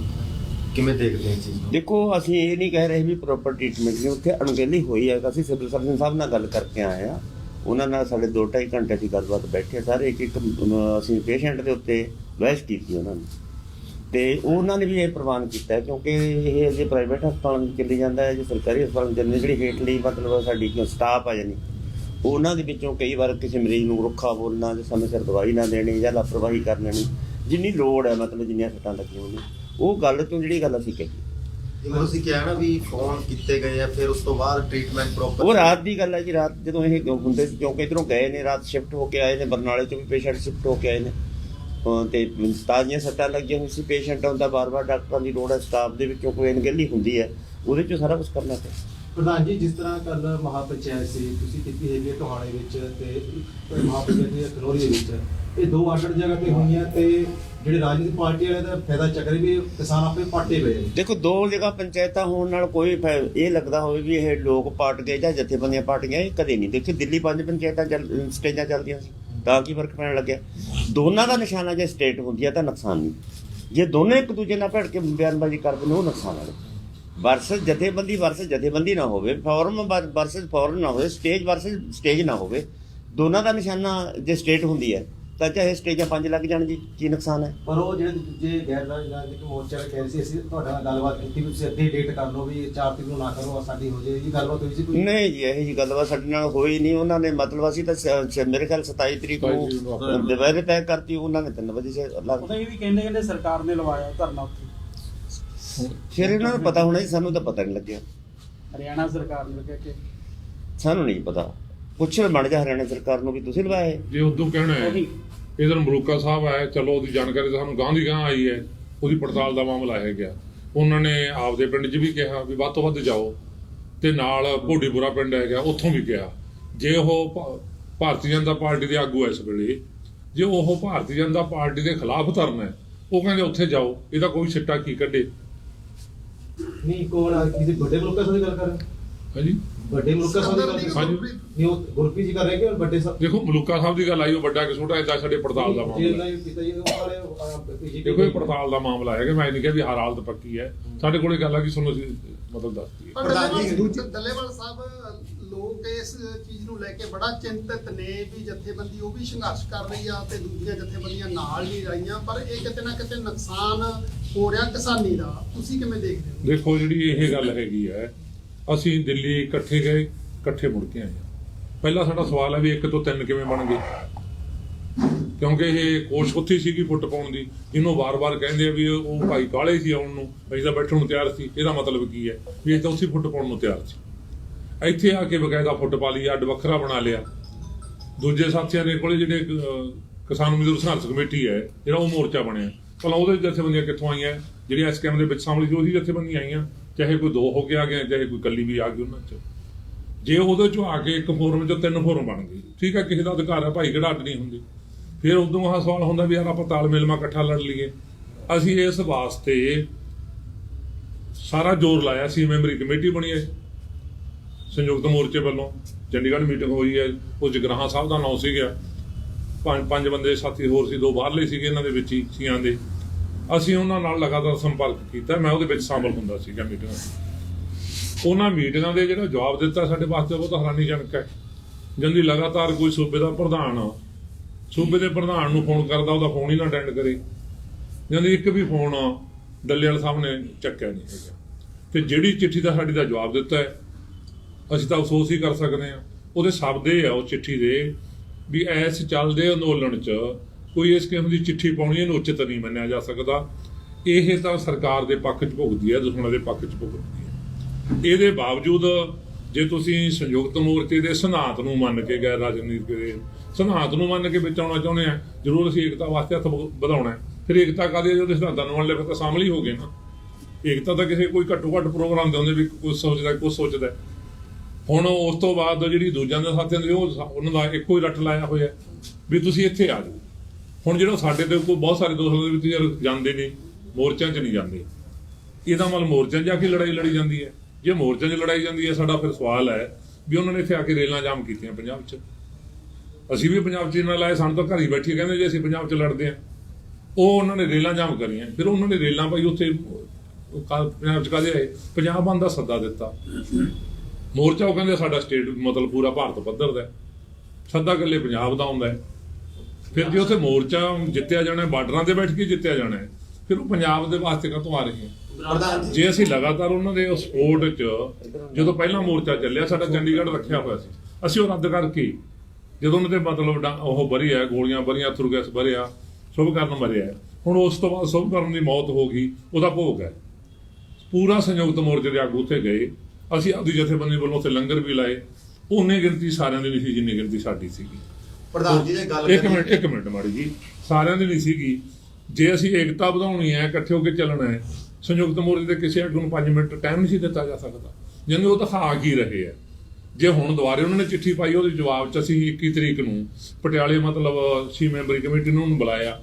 ਕਿਵੇਂ ਦੇਖਦੇ ਹੋ ਇਸ ਚੀਜ਼ ਨੂੰ? ਦੇਖੋ, ਅਸੀਂ ਇਹ ਨਹੀਂ ਕਹਿ ਰਹੇ ਵੀ ਪ੍ਰੋਪਰ ਟ੍ਰੀਟਮੈਂਟ ਨਹੀਂ, ਉੱਥੇ ਅਣਗਹਿਲੀ ਹੋਈ ਹੈ ਅਸੀਂ ਸਿਵਲ ਸਰਜਨ ਸਾਹਿਬ ਨਾਲ ਗੱਲ ਕਰਕੇ ਆਏ ਆ ਉਹਨਾਂ ਨਾਲ ਸਾਡੇ 2.5 ਘੰਟੇ ਦੀ ਗੱਲਬਾਤ ਬੈਠੇ ਸਾਰੇ ਇੱਕ ਇੱਕ ਅਸੀਂ ਪੇਸ਼ੈਂਟ ਦੇ ਉੱਤੇ ਬਹਿਸ ਕੀਤੀ ਉਹਨਾਂ ਨੇ। ਤੇ ਉਹਨਾਂ ਨੇ ਵੀ ਇਹ ਪ੍ਰਵਾਨ ਕੀਤਾ, ਕਿਉਂਕਿ ਇਹ ਜੇ ਪ੍ਰਾਈਵੇਟ ਹਸਪਤਾਲਾਂ ਵਿੱਚ ਚੱਲੀ ਜਾਂਦਾ ਹੈ, ਜੇ ਸਰਕਾਰੀ ਹਸਪਤਾਲਾਂ ਵਿੱਚ ਚੱਲੀ ਜਿਹੜੀ ਹੇਠਲੀ ਮਤਲਬ ਸਾਡੀ ਸਟਾਫ ਆ ਜਾਨੀ ਉਹਨਾਂ ਦੇ ਵਿੱਚੋਂ ਕਈ ਵਾਰ ਕਿਸੇ ਮਰੀਜ਼ ਨੂੰ ਰੁੱਖਾ ਬੋਲਣਾ ਜਾਂ ਸਮੇਂ ਸਿਰ ਦਵਾਈ ਨਾ ਦੇਣੀ ਜਾਂ ਲਾਪਰਵਾਹੀ ਕਰ ਲੈਣੀ। ਜਿੰਨੀ ਲੋੜ ਹੈ, ਮਤਲਬ ਜਿੰਨੀਆਂ ਸੱਟਾਂ ਲੱਗੀਆਂ ਹੋਈਆਂ। ਉਹ ਗੱਲ ਤੋਂ ਜਿਹੜੀ ਗੱਲ ਅਸੀਂ ਕਹੀ ਜਿਵੇਂ ਤੁਸੀਂ ਕਿਹਾ ਨਾ ਵੀ ਫੋਨ ਕੀਤੇ ਗਏ ਆ ਫਿਰ ਉਸ ਤੋਂ ਬਾਅਦ ਟ੍ਰੀਟਮੈਂਟ ਪ੍ਰੋਪਰ ਉਹ ਰਾਤ ਦੀ ਗੱਲ ਹੈ ਜੀ ਰਾਤ ਜਦੋਂ ਇਹ ਹੁੰਦੇ ਸੀ ਕਿਉਂਕਿ ਇਧਰੋਂ ਗਏ ਨੇ ਰਾਤ ਸ਼ਿਫਟ ਹੋ ਕੇ ਆਏ ਨੇ ਬਰਨਾਲੇ ਚੋਂ ਵੀ ਪੇਸ਼ੈਂਟ ਸ਼ਿਫਟ ਹੋ ਕੇ ਆਏ ਨੇ। ਤੇ ਤਾਜ਼ੀਆਂ ਸੱਟਾਂ ਲੱਗੀਆਂ ਸੀ ਪੇਸ਼ੈਂਟ ਆਉਂਦਾ ਬਾਰ-ਬਾਰ ਡਾਕਟਰਾਂ ਦੀ ਲੋੜ ਹੈ ਸਟਾਫ ਦੇ ਵਿੱਚੋਂ ਕੋਈ ਅਣਗਹਿਲੀ ਹੁੰਦੀ ਹੈ ਉਹਦੇ ਚੋਂ ਸਾਰਾ ਕੁਝ ਕਰਨਾ ਪਿਆ। ਪ੍ਰਧਾਨ ਜੀ ਜਿਸ ਤਰ੍ਹਾਂ ਕੱਲ ਮਹਾਪੰਚਾਇਤ ਸੀ ਤੁਸੀਂ ਕੀਤੀ ਹੈਗੀ ਹੈ ਟੋਹਾਣੇ ਵਿੱਚ ਤੇ ਮਹਾਪੰਚਾਇਤ ਦੀ ਖਨੋਰੀ ਦੇ ਵਿੱਚ ਇਹ ਦੋ ਅੱਡ ਜਗ੍ਹਾ ਤੇ ਹੋਈਆਂ ਤੇ ਜਿਹੜੇ ਰਾਜਨੀਤਿਕ ਪਾਰਟੀ ਵਾਲੇ ਦਾ ਫਾਇਦਾ ਚੱਕ ਰਹੇ ਵੀ ਕਿਸਾਨ ਆਪੇ ਪਾਟੇ ਪਏ ਨੇ। ਦੇਖੋ, ਦੋ ਜਗ੍ਹਾ ਪੰਚਾਇਤਾਂ ਹੋਣ ਨਾਲ ਕੋਈ ਇਹ ਲੱਗਦਾ ਹੋਵੇ ਵੀ ਇਹ ਲੋਕ ਪਾਰਟ ਗਏ ਜਾਂ ਜਥੇਬੰਦੀਆਂ ਪਾਰਟ ਗਈਆਂ ਕਦੇ ਨਹੀਂ। ਦੇਖੀ, ਦਿੱਲੀ ਪੰਜ ਪੰਚਾਇਤਾਂ ਸਟੇਜਾਂ ਚੱਲਦੀਆਂ ਸੀ, ਤਾਂ ਕੀ ਫ਼ਰਕ ਪੈਣ ਲੱਗਿਆ? ਦੋਨਾਂ ਦਾ ਨਿਸ਼ਾਨਾ ਜੇ ਸਟੇਟ ਹੁੰਦੀ ਹੈ ਤਾਂ ਨੁਕਸਾਨ ਨਹੀਂ। ਜੇ ਦੋਨੇ ਇੱਕ ਦੂਜੇ ਨਾਲ ਭਿੜ ਕੇ ਬਿਆਨਬਾਜ਼ੀ ਕਰਦੇ ਨੇ, ਉਹ ਨੁਕਸਾਨ ਵਾਲੇ। ਵਰਸਸ ਜਥੇਬੰਦੀ ਵਰਸਸ ਜਥੇਬੰਦੀ ਨਾ ਹੋਵੇ, ਫੋਰਮ ਵਰਸਸ ਫੋਰਮ ਨਾ ਹੋਵੇ, ਸਟੇਜ ਵਰਸਸ ਸਟੇਜ ਨਾ ਹੋਵੇ, ਦੋਨਾਂ ਦਾ ਨਿਸ਼ਾਨਾ ਜੇ ਸਟੇਟ ਹੁੰਦੀ ਹੈ ਤਾਂ ਚਾਹੇ ਸਟੇਜਾਂ ਪੰਜ ਲੱਗ ਜਾਣ ਜੀ ਕੀ ਨੁਕਸਾਨ ਹੈ? ਪਰ ਉਹ ਜਿਹੜੇ ਦੂਜੇ ਗੈਰ ਰਾਜਨੀਤਿਕ ਮੋਰਚਾ ਵਾਲੇ ਕਹਿ ਰਹੇ ਸੀ ਅਸੀਂ ਤੁਹਾਡੇ ਨਾਲ ਗੱਲਬਾਤ ਕੀਤੀ ਵੀ ਤੁਸੀਂ ਅੱਧੀ ਡੇਟ ਕਰ ਲਓ ਵੀ 4 ਤਰੀਕ ਨੂੰ ਨਾ ਕਰੋ ਸਾਡੀ ਹੋ ਜਾਏ ਇਹ ਗੱਲਬਾਤ ਹੋਈ ਸੀ ਕੋਈ? ਨਹੀਂ ਜੀ ਇਹ ਜੀ ਗੱਲਬਾਤ ਸਾਡੇ ਨਾਲ ਹੋਈ ਨਹੀਂ ਉਹਨਾਂ ਨੇ ਮਤਲਬ ਅਸੀਂ ਤਾਂ ਸ- ਸ- ਮੇਰੇ ਖਿਆਲ 27 ਤਰੀਕ 27 ਤਰੀਕ ਨੂੰ ਨੂੰ ਦੁਪਹਿਰੇ ਤੈਅ ਕਰਤੀ ਉਹਨਾਂ ਨੇ 3 ਵਜੇ ਸੇ ਲੱਗ ਉਹਦਾ ਇਹ ਵੀ ਕਹਿੰਦੇ ਕਹਿੰਦੇ ਸਰਕਾਰ ਨੇ ਲਵਾਇਆ ਧਰਨਾ ਉੱਥੇ। ਫਿਰ ਇਹਨਾਂ ਨੂੰ ਪਤਾ ਹੋਣਾ ਜੀ ਸਾਨੂੰ ਤਾਂ ਪਤਾ ਨਹੀਂ ਲੱਗਿਆ। ਹਰਿਆਣਾ ਸਰਕਾਰ ਨੇ ਕਿਹਾ ਕਿ ਸਾਨੂੰ ਨਹੀਂ ਪਤਾ। ਪੁੱਛ ਬਣ ਜਾ ਹਰਿਆਣਾ ਸਰਕਾਰ ਨੂੰ ਵੀ ਤੁਸੀਂ ਇਹ? ਜੇ ਉਦੋਂ ਕਹਿਣਾ ਹੈ ਉਹੀ ਇਧਰ ਮਲੂਕਾ ਸਾਹਿਬ ਆਏ ਚਲੋ ਉਹਦੀ ਜਾਣਕਾਰੀ ਤਾਂ ਸਾਨੂੰ ਗਾਂ ਦੀ ਗਾਂ ਆਈ ਹੈ ਉਹਦੀ ਪੜਤਾਲ ਦਾ ਮਾਮਲਾ ਹੈ ਗਿਆ। ਉਹਨਾਂ ਨੇ ਆਪਦੇ ਪਿੰਡ 'ਚ ਵੀ ਕਿਹਾ ਵੀ ਵੱਧ ਤੋਂ ਵੱਧ ਜਾਓ ਤੇ ਨਾਲ ਭੋਡੀਪੁਰਾ ਪਿੰਡ ਹੈਗਾ ਉੱਥੋਂ ਵੀ ਕਿਹਾ ਜੇ ਉਹ ਭਾ- ਭਾਰਤੀ ਜਨਤਾ ਪਾਰਟੀ ਦੇ ਆਗੂ ਇਸ ਵੇਲੇ ਜੇ ਉਹ ਭਾਰਤੀ ਜਨਤਾ ਪਾਰਟੀ ਦੇ ਖਿਲਾਫ ਧਰਨਾ ਹੈ ਉਹ ਕਹਿੰਦੇ ਉੱਥੇ ਜਾਓ ਇਹਦਾ ਕੋਈ ਸਿੱਟਾ ਕੀ ਕੱਢੇ? ਨਹੀਂ ਕੋਣ ਕਿਸੇ ਵੱਡੇ ਮੁਲਕਾਂ ਦੀ ਗੱਲ ਕਰ ਰਹੇ ਹਾਂਜੀ? ਵੱਡੇ ਮੁਲਕਾਂ ਦੀ ਗੱਲ ਕਰ ਰਹੇ ਹਾਂਜੀ। ਨਹੀਂ ਉਹ ਗੁਰਪ੍ਰੀਤ ਜੀ ਕਰ ਰਹੇ ਕਿ ਵੱਡੇ ਸਾਹਿਬ ਦੇਖੋ ਮਲੂਕਾ ਸਾਹਿਬ ਦੀ ਗੱਲ ਆਈ ਉਹ ਵੱਡਾ ਕਿ ਛੋਟਾ ਏਦਾਂ ਸਾਡੇ ਪੜਤਾਲ ਦਾ ਜੇ ਮਾਮਲਾ ਇਹਨਾਂ ਹੈ। ਦੇ ਪਿਤਾ ਜੀ ਉਹ ਵਾਲੇ ਬੀਜੇਪੀ ਦੇਖੋ ਇਹ ਪੜਤਾਲ ਦਾ ਮਾਮਲਾ ਹੈਗਾ ਮੈਂ ਨਹੀਂ ਕਿਹਾ ਵੀ ਹਰ ਹਾਲਤ ਪੱਕੀ ਹੈ। ਸਾਡੇ ਕੋਲੇ ਗੱਲ ਆ ਕਿ ਤੁਹਾਨੂੰ ਅਸੀਂ ਮਤਲਬ ਦੱਸਦੀ ਹੈ। ਪਰ ਪ੍ਰਧਾਨ ਜੀ, ਡੱਲੇਵਾਲ ਡੱਲੇਵਾਲ ਸਾਹਿਬ ਲੋਕ ਇਸ ਚੀਜ਼ ਨੂੰ ਲੈ ਕੇ ਬੜਾ ਚਿੰਤਤ ਨੇ ਵੀ ਜਥੇਬੰਦੀ ਉਹ ਵੀ ਸੰਘਰਸ਼ ਕਰ ਰਹੀ ਆ ਤੇ ਦੂਜੀਆਂ ਜਥੇਬੰਦੀਆਂ ਨਾਲ ਨਹੀਂ ਰਹੀਆਂ ਪਰ ਇਹ ਕਿਤੇ ਨਾ ਕਿਤੇ ਨੁਕਸਾਨ ਹੋ ਰਿਹਾ ਕਿਸਾਨੀ ਦਾ। ਤੁਸੀਂ ਕਿਵੇਂ ਦੇਖਦੇ ਹੋ? ਦੇਖੋ ਜਿਹੜੀ ਇਹ ਗੱਲ ਹੈਗੀ ਹੈ ਅਸੀਂ ਦਿੱਲੀ ਇਕੱਠੇ ਗਏ, ਇਕੱਠੇ ਮੁੜ ਕੇ ਆਏ ਹਾਂ। ਪਹਿਲਾ ਸਾਡਾ ਸਵਾਲ ਹੈ ਵੀ ਇੱਕ ਤੋਂ ਤਿੰਨ ਕਿਵੇਂ ਬਣ ਗਏ? ਕਿਉਂਕਿ ਇਹ ਕੋਸ਼ ਉੱਥੇ ਸੀਗੀ ਫੁੱਟ ਪਾਉਣ ਦੀ ਇਹਨੂੰ ਵਾਰ-ਵਾਰ ਕਹਿੰਦੇ ਆ ਵੀ ਉਹ ਭਾਈ ਕਾਲੇ ਸੀ ਆਉਣ ਨੂੰ, ਅਸੀਂ ਤਾਂ ਬੈਠਣ ਨੂੰ ਤਿਆਰ ਸੀ। ਇਹਦਾ ਮਤਲਬ ਕੀ ਹੈ? ਵੀ ਇਹ ਤਾਂ ਉਸੇ ਫੁੱਟ ਪਾਉਣ ਨੂੰ ਤਿਆਰ ਸੀ। ਇੱਥੇ ਆ ਕੇ ਬਕਾਇਦਾ ਫੁੱਟ ਪਾ ਲਈ, ਅੱਡ ਵੱਖਰਾ ਬਣਾ ਲਿਆ। ਦੂਜੇ ਸਾਥੀਆਂ ਦੇ ਕੋਲੇ ਜਿਹੜੇ ਕਿਸਾਨ ਮਜ਼ਦੂਰ ਸੰਘਰਸ਼ ਕਮੇਟੀ ਹੈ, ਜਿਹੜਾ ਉਹ ਮੋਰਚਾ ਬਣਿਆ। ਭਲਾ ਉਹਦੇ ਜਥੇਬੰਦੀਆਂ ਕਿੱਥੋਂ ਆਈਆਂ? ਜਿਹੜੀ ਇਸ ਕੈਮ ਦੇ ਵਿੱਚ ਸ਼ਾਮਲ ਸੀ ਉਹਦੀ ਜਥੇਬੰਦੀਆਂ ਆਈਆਂ। ਚਾਹੇ ਕੋਈ ਦੋ ਹੋ ਕੇ ਆ ਗਿਆ, ਚਾਹੇ ਕੋਈ ਕੱਲੀ ਵੀ ਆ ਗਈ ਉਹਨਾਂ ਚ। ਜੇ ਉਹਦੇ ਚੋਂ ਆ ਕੇ ਇੱਕ ਫੋਰਮ ਚੋਂ ਤਿੰਨ ਫੋਰਮ ਬਣ ਗਏ, ਠੀਕ ਹੈ ਕਿਸੇ ਦਾ ਅਧਿਕਾਰ ਹੈ ਭਾਈ ਕਿਹੜਾ ਅੱਡ ਨਹੀਂ ਹੁੰਦੀ। ਫਿਰ ਉਦੋਂ ਆਹ ਸਵਾਲ ਹੁੰਦਾ ਵੀ ਯਾਰ ਆਪਾਂ ਤਾਲਮੇਲ ਮਾ ਇਕੱਠਾ ਲੜ ਲਈਏ। ਅਸੀਂ ਇਸ ਵਾਸਤੇ ਸਾਰਾ ਜ਼ੋਰ ਲਾਇਆ ਸੀ, ਮੈਂਬਰੀ ਕਮੇਟੀ ਬਣੀ ਹੈ। ਸੰਯੁਕਤ ਮੋਰਚੇ ਵੱਲੋਂ ਚੰਡੀਗੜ੍ਹ ਮੀਟਿੰਗ ਹੋਈ ਹੈ, ਉਹ ਜਗਰਾਹਾਂ ਸਾਹਿਬ ਦਾ ਨਾਂ ਸੀਗਾ। ਪੰਜ ਪੰਜ ਬੰਦੇ, ਸਾਥੀ ਹੋਰ ਸੀ, ਦੋ ਬਾਹਰਲੇ ਸੀਗੇ ਇਹਨਾਂ ਦੇ ਵਿੱਚ ਹੀ, ਸੀਆਂ ਦੇ। ਅਸੀਂ ਉਹਨਾਂ ਨਾਲ ਲਗਾਤਾਰ ਸੰਪਰਕ ਕੀਤਾ, ਮੈਂ ਉਹਦੇ ਵਿੱਚ ਸ਼ਾਮਲ ਹੁੰਦਾ ਸੀਗਾ ਮੀਟਿੰਗਾਂ ਉਹਨਾਂ ਮੀਟਿੰਗਾਂ ਦੇ ਜਿਹੜਾ ਜਵਾਬ ਦਿੱਤਾ ਸਾਡੇ ਵਾਸਤੇ ਬਹੁਤ ਹੈਰਾਨੀਜਨਕ ਹੈ। ਜੰਦੀ ਲਗਾਤਾਰ ਕੋਈ ਸੂਬੇ ਦਾ ਪ੍ਰਧਾਨ ਸੂਬੇ ਦੇ ਪ੍ਰਧਾਨ ਨੂੰ ਫੋਨ ਕਰਦਾ, ਉਹਦਾ ਫੋਨ ਹੀ ਨਾ ਅਟੈਂਡ ਕਰੇ। ਜੰਦੀ ਇੱਕ ਵੀ ਫੋਨ ਡੱਲੇਵਾਲ ਸਾਹਿਬ ਨੇ ਚੱਕਿਆ ਨਹੀਂ ਹੈਗਾ। ਤੇ ਜਿਹੜੀ ਚਿੱਠੀ ਦਾ ਸਾਡੀ ਦਾ ਜਵਾਬ ਦਿੱਤਾ ਹੈ, ਅਸੀਂ ਤਾਂ ਅਫਸੋਸ ਹੀ ਕਰ ਸਕਦੇ ਹਾਂ। ਉਹਦੇ ਸ਼ਬਦ ਇਹ ਆ, ਉਹ ਚਿੱਠੀ ਦੇ ਵੀ ਐਸ ਚੱਲਦੇ ਅੰਦੋਲਨ 'ਚ ਕੋਈ ਇਸ ਕਿਸਮ ਦੀ ਚਿੱਠੀ ਪਾਉਣੀ ਇਹਨੂੰ ਉਚਿਤ ਨਹੀਂ ਮੰਨਿਆ ਜਾ ਸਕਦਾ। ਇਹ ਤਾਂ ਸਰਕਾਰ ਦੇ ਪੱਖ 'ਚ ਭੁਗਦੀ ਹੈ, ਦੁਸ਼ਮਣਾਂ ਦੇ ਪੱਖ 'ਚ ਭੁਗਦੀ ਹੈ। ਇਹਦੇ ਬਾਵਜੂਦ ਜੇ ਤੁਸੀਂ ਸੰਯੁਕਤ ਮੋਰਚੇ ਦੇ ਸਿਧਾਂਤ ਨੂੰ ਮੰਨ ਕੇ ਗੈਰ ਰਾਜਨੀਤਿਕ ਦੇ ਸਿਧਾਂਤ ਨੂੰ ਮੰਨ ਕੇ ਵਿੱਚ ਆਉਣਾ ਚਾਹੁੰਦੇ ਆ, ਜ਼ਰੂਰ ਅਸੀਂ ਏਕਤਾ ਵਾਸਤੇ ਹੱਥ ਵਧਾਉਣਾ ਫਿਰ ਏਕਤਾ ਕਾਦੇ ਜਦੋਂ ਸਿਧਾਂਤਾਂ ਨੂੰ ਮੰਨ ਲਿਆ, ਫਿਰ ਤਾਂ ਸ਼ਾਮਲ ਹੀ ਹੋ ਗਏ ਨਾ। ਏਕਤਾ ਤਾਂ ਕਿਸੇ ਕੋਈ ਘੱਟੋ ਘੱਟ ਪ੍ਰੋਗਰਾਮ ਦੇ ਹੁੰਦੇ ਵੀ ਕੁਝ ਸੋਚਦਾ ਕੁਝ ਸੋਚਦਾ ਹੁਣ ਉਸ ਤੋਂ ਬਾਅਦ ਜਿਹੜੀ ਦੂਜਿਆਂ ਦੇ ਸਾਥੀਆਂ ਦੇ, ਉਹ ਉਹਨਾਂ ਦਾ ਇੱਕੋ ਹੀ ਰੱਟ ਲਾਇਆ ਹੋਇਆ ਵੀ ਤੁਸੀਂ ਇੱਥੇ ਆ ਜਾਓ। ਹੁਣ ਜਿਹੜਾ ਸਾਡੇ ਤੇ ਕੋਈ ਬਹੁਤ ਸਾਰੇ ਦੋਸਤਾਂ ਦੇ ਵਿੱਚ ਯਾਰ ਜਾਂਦੇ ਨੇ, ਮੋਰਚਿਆਂ 'ਚ ਨਹੀਂ ਜਾਂਦੇ। ਇਹਦਾ ਮਤਲਬ ਮੋਰਚਿਆਂ 'ਚ ਜਾ ਕੇ ਲੜਾਈ ਲੜੀ ਜਾਂਦੀ ਹੈ। ਜੇ ਮੋਰਚਿਆਂ 'ਚ ਲੜਾਈ ਜਾਂਦੀ ਹੈ, ਸਾਡਾ ਫਿਰ ਸਵਾਲ ਹੈ ਵੀ ਉਹਨਾਂ ਨੇ ਇੱਥੇ ਆ ਕੇ ਰੇਲਾਂ ਜਾਮ ਕੀਤੀਆਂ ਪੰਜਾਬ 'ਚ। ਅਸੀਂ ਵੀ ਪੰਜਾਬ 'ਚ ਇਹਨਾਂ ਲਾਏ, ਸਾਨੂੰ ਤਾਂ ਘਰ ਹੀ ਬੈਠੇ ਕਹਿੰਦੇ ਜੇ ਅਸੀਂ ਪੰਜਾਬ 'ਚ ਲੜਦੇ ਹਾਂ। ਉਹ ਉਹਨਾਂ ਨੇ ਰੇਲਾਂ ਜਾਮ ਕਰੀਆਂ। ਫਿਰ ਉਹਨਾਂ ਨੇ ਰੇਲਾਂ ਭਾਈ ਉੱਥੇ, ਉਹ ਪੰਜਾਬ 'ਚ ਕਾਹਦੇ ਆਏ? ਪੰਜਾਬ ਬੰਦ ਦਾ ਸੱਦਾ ਦਿੱਤਾ। ਮੋਰਚਾ ਉਹ ਕਹਿੰਦੇ ਸਾਡਾ ਸਟੇਟ ਮਤਲਬ ਪੂਰਾ ਭਾਰਤ ਪੱਧਰ ਦਾ ਸੱਦਾ ਇਕੱਲੇ ਪੰਜਾਬ ਦਾ ਹੁੰਦਾ ਹੈ। ਫਿਰ ਜੇ ਉੱਥੇ ਮੋਰਚਾ ਜਿੱਤਿਆ ਜਾਣਾ ਬਾਰਡਰਾਂ ਤੇ ਬੈਠ ਕੇ ਜਿੱਤਿਆ ਜਾਣਾ ਹੈ, ਫਿਰ ਉਹ ਪੰਜਾਬ ਦੇ ਵਾਸਤੇ ਕਾਹਤੋਂ ਆ ਰਹੇ ਹੈ? ਜੀ। ਅਸੀਂ ਲਗਾਤਾਰ ਉਹਨਾਂ ਦੇ ਉਸ ਸਪੋਰਟ 'ਚ ਜਦੋਂ ਪਹਿਲਾ ਮੋਰਚਾ ਚੱਲਿਆ ਸਾਡਾ ਚੰਡੀਗੜ੍ਹ ਰੱਖਿਆ ਹੋਇਆ ਸੀ ਅਸੀਂ ਉਹ ਰੱਦ ਕਰਕੇ ਜਦੋਂ ਉਹਨਾਂ ਦੇ ਮਤਲਬ ਉਹ ਭਰੀਆ ਗੋਲੀਆਂ ਭਰੀਆਂ ਥਰੂ ਗੈਸ ਭਰਿਆ ਸ਼ੁਭ ਕਰਨ ਮਰਿਆ ਹੁਣ ਉਸ ਤੋਂ ਬਾਅਦ ਸ਼ੁਭ ਕਰਨ ਦੀ ਮੌਤ ਹੋ ਗਈ ਉਹਦਾ ਭੋਗ ਹੈ। ਪੂਰਾ ਸੰਯੁਕਤ ਮੋਰਚੇ ਦੇ ਆਗੂ ਉੱਥੇ ਗਏ ਅਸੀਂ ਆਪਦੀ ਜਥੇਬੰਦੀ ਵੱਲੋਂ ਉੱਥੇ ਲੰਗਰ ਵੀ ਲਾਏ ਉਹਨੇ ਗਿਣਤੀ ਸਾਰਿਆਂ ਦੀ ਨਹੀਂ ਸੀ ਜਿੰਨੀ ਗਿਣਤੀ ਸਾਡੀ ਸੀਗੀ। ਪ੍ਰਧਾਨ ਜੀ ਜੇ ਗੱਲ ਇੱਕ ਮਿੰਟ ਇੱਕ ਮਿੰਟ ਮਾੜੀ ਜੀ। ਸਾਰਿਆਂ ਦੀ ਨਹੀਂ ਸੀਗੀ। ਜੇ ਅਸੀਂ ਏਕਤਾ ਵਧਾਉਣੀ ਹੈ ਇਕੱਠੇ ਹੋ ਕੇ ਚੱਲਣਾ ਹੈ ਸੰਯੁਕਤ ਮੋਰਚੇ ਦੇ ਕਿਸੇ ਆਗੂ ਨੂੰ 5 ਮਿੰਟ ਟਾਈਮ ਨਹੀਂ ਸੀ ਦਿੱਤਾ ਜਾ ਸਕਦਾ। ਜਿੰਨੇ ਉਹ ਦਿਖਾ ਕੀ ਰਹੇ ਆ ਜੇ ਹੁਣ ਦੁਬਾਰੇ ਉਹਨਾਂ ਨੇ ਚਿੱਠੀ ਪਾਈ ਉਹਦੇ ਜਵਾਬ ਚ ਅਸੀਂ 21 ਤਰੀਕ ਨੂੰ ਪਟਿਆਲੇ ਮਤਲਬ ਸੀ ਮੈਂਬਰੀ ਕਮੇਟੀ ਨੂੰ ਉਹਨੂੰ ਬੁਲਾਇਆ।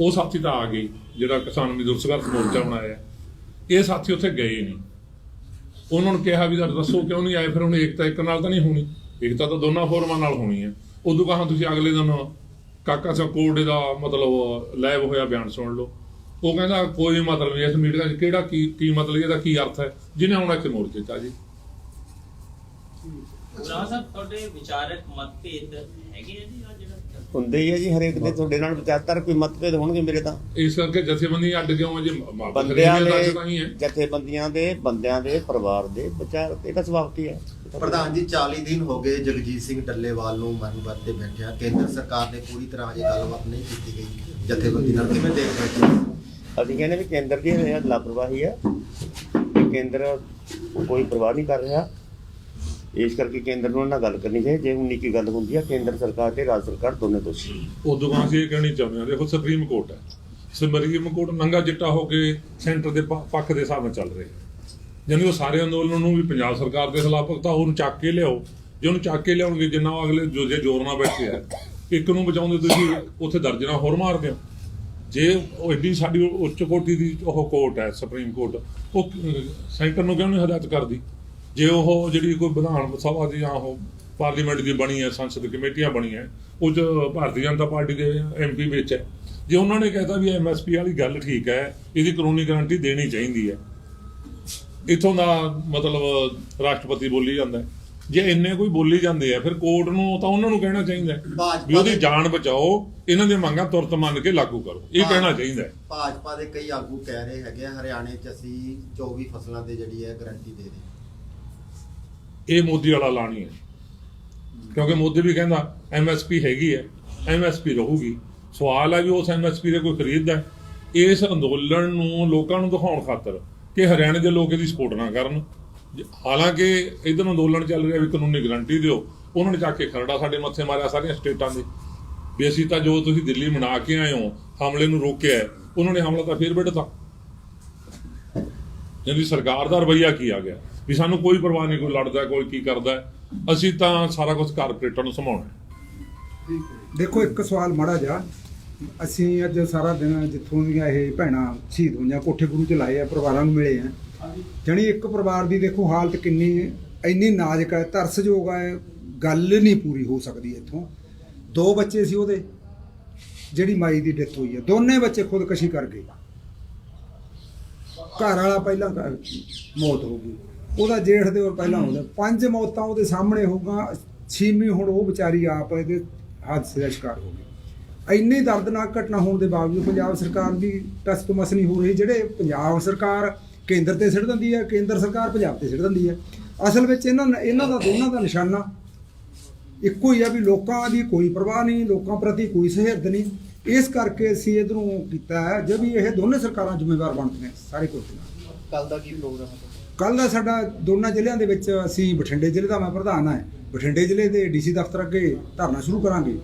ਉਹ ਸਾਥੀ ਤਾਂ ਆ ਗਏ ਜਿਹੜਾ ਕਿਸਾਨ ਮਜ਼ਦੂਰ ਸੰਘਰਸ਼ ਮੋਰਚਾ ਬਣਾਇਆ। ਇਹ ਸਾਥੀ ਉੱਥੇ ਗਏ ਨਹੀਂ। ਉਹਨਾਂ ਨੂੰ ਕਿਹਾ ਵੀ ਦੱਸੋ ਕਿਉਂ ਨਹੀਂ ਆਏ? ਫਿਰ ਉਹਨੇ ਏਕਤਾ ਇੱਕ ਨਾਲ ਤਾਂ ਨਹੀਂ ਹੋਣੀ। ਏਕਤਾ ਤਾਂ ਦੋਨਾਂ ਫੋਰਮਾਂ ਨਾਲ ਹੋਣੀ ਹੈ। ਉਦੋਂ ਕਹਾਂ ਤੁਸੀਂ ਅਗਲੇ ਦਿਨ ਕਾਕਾ ਸਾਹਿਬ ਕੋਰਟ ਦਾ ਮਤਲਬ ਲਾਈਵ ਹੋਇਆ ਬਿਆਨ ਸੁਣ ਲਓ। ਉਹ ਕਹਿੰਦਾ ਕੋਈ ਮਤਲਬ ਨਹੀਂ ਇਸ ਮੀਟਿੰਗ 'ਚ ਕਿਹੜਾ ਕੀ ਕੀ ਮਤਲਬ ਇਹਦਾ ਕੀ ਅਰਥ ਹੈ? ਜਿਹਨੇ ਆਉਣਾ ਇੱਥੇ ਮੋਰਚੇ 'ਚ ਆ ਜੀ। ਰਾਣਾ ਸਾਹਿਬ ਤੁਹਾਡੇ ਵਿਚਾਰਕ ਮਤਭੇਦ ਹੈਗੇ ਆ ਜੀ ਆ ਜਿਹੜਾ? ਹੁੰਦੇ ਹੀ ਹੈ ਜੀ ਹਰੇਕ ਦੇ ਤੁਹਾਡੇ ਨਾਲ ਵਿਚਾਰਧਾਰਾ ਕੋਈ ਮਤਭੇਦ ਹੋਣਗੇ ਮੇਰੇ ਤਾਂ। ਇਸ ਕਰਕੇ ਜਥੇਬੰਦੀ ਅੱਡ ਕਿਉਂ ਹੈ ਜੀ? ਬੰਦਿਆਂ ਦੇ ਦਾ ਤਾਂ ਹੀ ਹੈ। ਜਥੇਬੰਦੀਆਂ ਦੇ ਬੰਦਿਆਂ ਦੇ ਪਰਿਵਾਰ ਦੇ ਵਿਚਾਰ ਇਹਦਾ ਸੁਭਾਅ ਕੀ ਹੈ? ਪ੍ਰਧਾਨ ਜੀ 40 ਦਿਨ ਹੋ ਗਏ ਜਗਜੀਤ ਸਿੰਘ ਡੱਲੇਵਾਲ ਨੂੰ ਮਰਨ ਤੇ ਬੈਠਿਆ। ਕੇਂਦਰ ਸਰਕਾਰ ਨੇ ਪੂਰੀ ਤਰ੍ਹਾਂ ਅਜੇ ਗੱਲਬਾਤ ਨਹੀਂ ਕੀਤੀ ਗਈ ਜਥੇਬੰਦੀ ਨਾਲ ਕਿਵੇਂ ਦੇਖ ਰਹੇ ਹੋ ਅਸੀਂ ਕਹਿੰਦੇ ਵੀ ਕੇਂਦਰ ਦੀ ਇਹ ਲਾਪਰਵਾਹੀ ਹੈ ਕਿ ਕੇਂਦਰ ਕੋਈ ਪਰਵਾਹ ਨਹੀਂ ਕਰ ਰਿਹਾ। ਇਸ ਕਰਕੇ ਕੇਂਦਰ ਨੂੰ ਨਾਲ ਗੱਲ ਕਰਨੀ ਚਾਹੀਦੀ ਜੇ ਉਨੀ ਕੀ ਗੱਲ ਹੁੰਦੀ ਹੈ ਕੇਂਦਰ ਸਰਕਾਰ ਤੇ ਰਾਜ ਸਰਕਾਰ ਦੋਨੇ ਦੋਸ਼ੀ ਉਦੋਂ ਅਸੀਂ ਇਹ ਕਹਿਣੀ ਚਾਹੁੰਦੇ ਹਾਂ ਦੇਖੋ ਸੁਪਰੀਮ ਕੋਰਟ ਹੈ। ਸੁਪਰੀਮ ਕੋਰਟ ਨੰਗਾ ਚਿੱਟਾ ਹੋ ਕੇ ਸੈਂਟਰ ਦੇ ਪੱਖ ਦੇ ਹਿਸਾਬ ਨਾਲ ਚੱਲ ਰਿਹਾ। ਯਾਨੀ ਉਹ ਸਾਰੇ ਅੰਦੋਲਨ ਨੂੰ ਵੀ ਪੰਜਾਬ ਸਰਕਾਰ ਦੇ ਖਿਲਾਫ ਤਾਂ ਉਹਨੂੰ ਚੱਕ ਕੇ ਲਿਆਓ, ਜੇ ਉਹਨੂੰ ਚੱਕ ਕੇ ਲਿਆਉਣਗੇ, ਜਿੰਨਾ ਉਹ ਅਗਲੇ ਜੋ ਜੇ ਜ਼ੋਰ ਨਾਲ ਬੈਠੇ ਆ ਇੱਕ ਨੂੰ ਬਚਾਉਂਦੇ ਤੁਸੀਂ ਉੱਥੇ ਦਰਜਨਾ ਹੋਰ ਮਾਰਦੇ ਹੋ ਜੇ ਉਹ ਐਡੀ ਸਾਡੀ ਉੱਚ ਕੋਟੀ ਦੀ ਉਹ ਕੋਰਟ ਹੈ, ਸੁਪਰੀਮ ਕੋਰਟ, ਉਹ ਸੈਂਟਰ ਨੂੰ ਕਿਉਂ ਨਹੀਂ ਹਦਾਇਤ ਕਰਦੀ? ਜੇ ਉਹ ਜਿਹੜੀ ਕੋਈ ਵਿਧਾਨ ਸਭਾ ਦੀ ਜਾਂ ਉਹ ਪਾਰਲੀਮੈਂਟ ਦੀ ਬਣੀ ਹੈ, ਸੰਸਦ ਕਮੇਟੀਆਂ ਬਣੀਆਂ, ਉਹ 'ਚ ਭਾਰਤੀ ਜਨਤਾ ਪਾਰਟੀ ਦੇ ਐਮਪੀ ਵਿੱਚ ਹੈ, ਜੇ ਉਹਨਾਂ ਨੇ ਕਹਿਤਾ ਵੀ ਐਮਐਸਪੀ ਵਾਲੀ ਗੱਲ ਠੀਕ ਹੈ, ਇਹਦੀ ਕਾਨੂੰਨੀ ਗਾਰੰਟੀ ਦੇਣੀ ਚਾਹੀਦੀ ਹੈ ਇਥੋਂ ਦਾ ਮਤਲਬ ਰਾਸ਼ਟਰਪਤੀ ਬੋਲੀ ਜਾਂਦਾ। ਜੇ ਇੰਨੇ ਕੋਈ ਬੋਲੀ ਜਾਂਦੇ ਆ ਫਿਰ ਕੋਰਟ ਨੂੰ ਤਾਂ ਉਹਨਾਂ ਨੂੰ ਕਹਿਣਾ ਚਾਹੀਦਾ ਵੀ ਉਹਦੀ ਜਾਨ ਬਚਾਓ ਇਹਨਾਂ ਦੀਆਂ ਮੰਗਾਂ ਤੁਰਤ ਮੰਨ ਕੇ ਲਾਗੂ ਕਰੋ ਇਹ। ਕਹਿਣਾ ਚਾਹੀਦਾ ਭਾਜਪਾ ਦੇ ਕਈ ਆਗੂ ਕਹਿ ਰਹੇ ਹੈਗੇ ਆ, ਹਰਿਆਣੇ 'ਚ ਅਸੀਂ 24 ਫਸਲਾਂ ਤੇ ਜਿਹੜੀ ਹੈ ਗਾਰੰਟੀ ਦੇ ਦੇ ਇਹ ਮੋਦੀ ਵਾਲਾ ਲਾਣੀ ਹੈ ਕਿਉਂਕਿ ਮੋਦੀ ਵੀ ਕਹਿੰਦਾ ਐਮਐਸਪੀ ਹੈਗੀ ਹੈ ਐਮਐਸਪੀ ਰਹੂਗੀ ਸਵਾਲ ਹੈ ਵੀ ਉਸ ਐਮਐਸਪੀ ਦੇ ਕੋਈ ਖਰੀਦਦਾ? ਇਸ ਅੰਦੋਲਨ ਨੂੰ ਲੋਕਾਂ ਨੂੰ ਦਿਖਾਉਣ ਖਾਤਰ ਕਿ ਹਰਿਆਣੇ ਦੇ ਲੋਕ ਇਹਦੀ ਸਪੋਰਟ ਨਾ ਕਰਨ। ਜ- ਹਾਲਾਂਕਿ ਇਧਰ ਅੰਦੋਲਨ ਚੱਲ ਰਿਹਾ ਵੀ ਕਾਨੂੰਨੀ ਗਾਰੰਟੀ ਦਿਓ ਉਹਨਾਂ ਨੇ ਜਾ ਕੇ ਖਰੜਾ ਸਾਡੇ ਮੱਥੇ ਮਾਰਿਆ ਸਾਰੀਆਂ ਸਟੇਟਾਂ ਦੇ। ਵੀ ਅਸੀਂ ਤਾਂ ਜੋ ਤੁਸੀਂ ਦਿੱਲੀ ਮਨਾ ਕੇ ਆਏ ਹੋ ਹਮਲੇ ਨੂੰ ਰੋਕਿਆ ਹੈ, ਉਹਨਾਂ ਨੇ ਹਮਲਾ ਤਾਂ ਫੇਰ ਵਿੱਢਤਾ ਜਿਹਦੀ ਸਰਕਾਰ ਦਾ ਰਵਈਆ ਕੀ ਆ ਗਿਆ? ਵੀ ਸਾਨੂੰ ਕੋਈ ਪਰਵਾਹ ਨਹੀਂ ਕੋਈ ਲੜਦਾ ਕੋਈ ਕੀ ਕਰਦਾ ਅਸੀਂ ਤਾਂ ਸਾਰਾ ਕੁਝ ਕਾਰਪੋਰੇਟਰ ਨੂੰ ਸੰਭਾਉਣਾ ਦੇਖੋ ਇੱਕ ਸਵਾਲ ਮਾੜਾ ਜਾ ਅਸੀਂ ਅੱਜ ਸਾਰਾ ਦਿਨ ਜਿੱਥੋਂ ਦੀਆਂ ਇਹ ਭੈਣਾਂ ਸ਼ਹੀਦ ਹੋਈਆਂ ਕੋਠੇ ਗੁਰੂ ਚ ਲਾਏ ਆ ਪਰਿਵਾਰਾਂ ਨੂੰ ਮਿਲੇ ਆ। ਜਣੀ ਇੱਕ ਪਰਿਵਾਰ ਦੀ ਦੇਖੋ ਹਾਲਤ ਕਿੰਨੀ ਇੰਨੀ ਨਾਜ਼ੁਕ ਹੈ ਤਰਸਯੋਗ ਹੈ ਗੱਲ ਨਹੀਂ ਪੂਰੀ ਹੋ ਸਕਦੀ ਇੱਥੋਂ। ਦੋ ਬੱਚੇ ਸੀ ਉਹਦੇ ਜਿਹੜੀ ਮਾਈ ਦੀ ਡੈਥ ਹੋਈ ਹੈ ਦੋਨੇ ਬੱਚੇ ਖੁਦਕਸ਼ੀ ਕਰ ਗਏ। ਘਰ ਵਾਲਾ ਪਹਿਲਾਂ ਮੌਤ ਹੋ ਗਈ। ਉਹਦਾ ਜੇਠ ਦੇ ਹੋਰ ਪਹਿਲਾਂ ਹੋ ਗਿਆ ਪੰਜ ਮੌਤਾਂ ਉਹਦੇ ਸਾਹਮਣੇ ਹੋਗਾ ਛੇਵੀਂ ਹੁਣ ਉਹ ਵਿਚਾਰੀ ਆਪ ਇਹਦੇ ਹਾਦਸੇ ਦਾ ਸ਼ਿਕਾਰ ਹੋ ਗਈ। ਇੰਨੀ ਦਰਦਨਾਕ ਘਟਨਾ ਹੋਣ ਦੇ ਬਾਵਜੂਦ ਪੰਜਾਬ ਸਰਕਾਰ ਦੀ ਟਸ ਤੋਂ ਮਸ ਨਹੀਂ ਹੋ ਰਹੀ ਜਿਹੜੇ ਪੰਜਾਬ ਸਰਕਾਰ ਕੇਂਦਰ ਤੇ ਸਿੱਟ ਦਿੰਦੀ ਹੈ ਕੇਂਦਰ ਸਰਕਾਰ ਪੰਜਾਬ ਤੇ ਸਿੱਟ ਦਿੰਦੀ ਹੈ। ਅਸਲ ਵਿੱਚ ਇਹਨਾਂ ਇਹਨਾਂ ਦਾ ਦੋਨਾਂ ਦਾ ਨਿਸ਼ਾਨਾ ਇੱਕੋ ਹੀ ਆ ਵੀ ਲੋਕਾਂ ਦੀ ਕੋਈ ਪਰਵਾਹ ਨਹੀਂ ਲੋਕਾਂ ਪ੍ਰਤੀ ਕੋਈ ਸਹਿਰਦ ਨਹੀਂ। ਇਸ ਕਰਕੇ ਅਸੀਂ ਇਧਰੋਂ ਕੀਤਾ ਹੈ ਜੇ ਵੀ ਇਹ ਦੋਨੇ ਸਰਕਾਰਾਂ ਜ਼ਿੰਮੇਵਾਰ ਬਣਦੀਆਂ ਸਾਰੇ ਕੁਝ ਕੱਲ ਦਾ ਕੀ ਪ੍ਰੋਗਰਾਮ ਹੈ? ਕੱਲ ਦਾ ਸਾਡਾ ਦੋਨਾਂ ਜ਼ਿਲ੍ਹਿਆਂ ਦੇ ਵਿੱਚ ਅਸੀਂ ਬਠਿੰਡੇ ਜ਼ਿਲ੍ਹੇ ਦਾ ਮੈਂ ਪ੍ਰਧਾਨ ਹਾਂ। ਬਠਿੰਡੇ ਜ਼ਿਲ੍ਹੇ ਦੇ ਡੀਸੀ ਦਫ਼ਤਰ ਅੱਗੇ ਧਰਨਾ ਸ਼ੁਰੂ ਕਰਾਂਗੇ।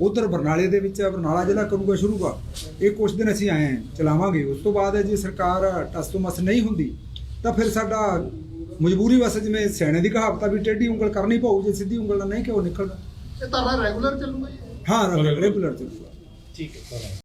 ਉਧਰ ਬਰਨਾਲੇ ਦੇ ਵਿੱਚ ਬਰਨਾਲਾ ਜ਼ਿਲ੍ਹਾ ਕਰੂਗਾ ਸ਼ੁਰੂਗਾ ਇਹ ਕੁਝ ਦਿਨ ਅਸੀਂ ਆਏ ਹਾਂ ਚਲਾਵਾਂਗੇ। ਉਸ ਤੋਂ ਬਾਅਦ ਜੇ ਸਰਕਾਰ ਟਸ ਤੋਂ ਮਸ ਨਹੀਂ ਹੁੰਦੀ ਤਾਂ ਫਿਰ ਸਾਡਾ ਮਜਬੂਰੀ ਵਸ ਜਿਵੇਂ ਸਿਆਣੇ ਦੀ ਕਹਾਵਤ ਆ ਵੀ ਟੇਢੀ ਉਂਗਲ ਕਰਨੀ ਪਊ ਜੇ ਸਿੱਧੀ ਉਂਗਲ ਨਾਲ ਨਹੀਂ ਕਿਉਂ ਨਿਕਲਦਾ? ਇਹ ਧਰਨਾ ਰੈਗੂਲਰ ਚੱਲੂਗਾ ਜੀ। ਹਾਂ ਰੈਗੂਲਰ ਚੱਲੂਗਾ। ਠੀਕ ਹੈ